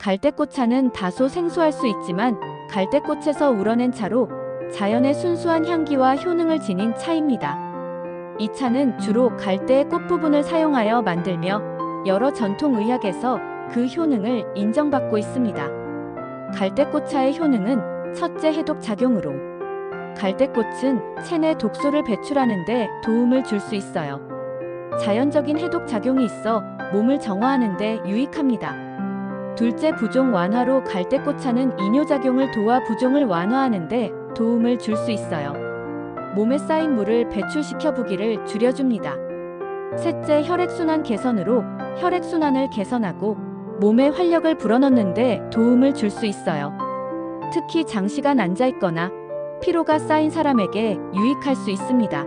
갈대꽃차는 다소 생소할 수 있지만 갈대꽃에서 우러낸 차로 자연의 순수한 향기와 효능을 지닌 차입니다. 이 차는 주로 갈대의 꽃 부분을 사용하여 만들며 여러 전통 의학에서 그 효능을 인정받고 있습니다. 갈대꽃차의 효능은 첫째 해독 작용으로 갈대꽃은 체내 독소를 배출하는 데 도움을 줄 수 있어요. 자연적인 해독 작용이 있어 몸을 정화하는 데 유익합니다. 둘째 부종 완화로 갈대꽃차는 이뇨작용을 도와 부종을 완화하는 데 도움을 줄 수 있어요. 몸에 쌓인 물을 배출시켜 부기를 줄여줍니다. 셋째 혈액순환 개선으로 혈액순환을 개선하고 몸에 활력을 불어넣는데 도움을 줄 수 있어요. 특히 장시간 앉아있거나 피로가 쌓인 사람에게 유익할 수 있습니다.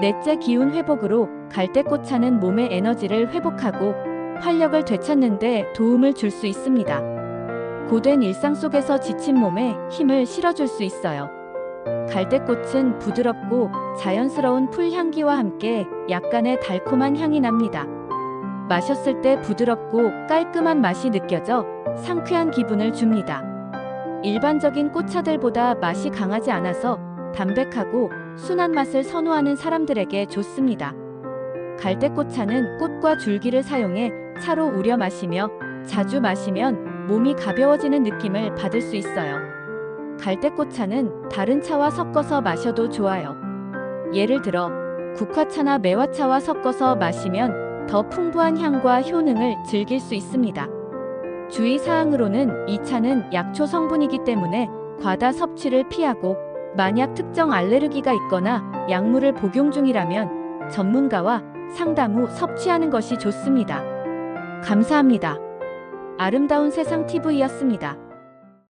넷째 기운 회복으로 갈대꽃차는 몸의 에너지를 회복하고 활력을 되찾는데 도움을 줄 수 있습니다. 고된 일상 속에서 지친 몸에 힘을 실어줄 수 있어요. 갈대꽃은 부드럽고 자연스러운 풀 향기와 함께 약간의 달콤한 향이 납니다. 마셨을 때 부드럽고 깔끔한 맛이 느껴져 상쾌한 기분을 줍니다. 일반적인 꽃차들보다 맛이 강하지 않아서 담백하고 순한 맛을 선호하는 사람들에게 좋습니다. 갈대꽃차는 꽃과 줄기를 사용해 차로 우려 마시며 자주 마시면 몸이 가벼워지는 느낌을 받을 수 있어요. 갈대꽃차는 다른 차와 섞어서 마셔도 좋아요. 예를 들어 국화차나 매화차와 섞어서 마시면 더 풍부한 향과 효능을 즐길 수 있습니다. 주의 사항으로는 이 차는 약초 성분이기 때문에 과다 섭취를 피하고 만약 특정 알레르기가 있거나 약물을 복용 중이라면 전문가와 상담 후 섭취하는 것이 좋습니다. 감사합니다. 아름다운 세상 TV였습니다.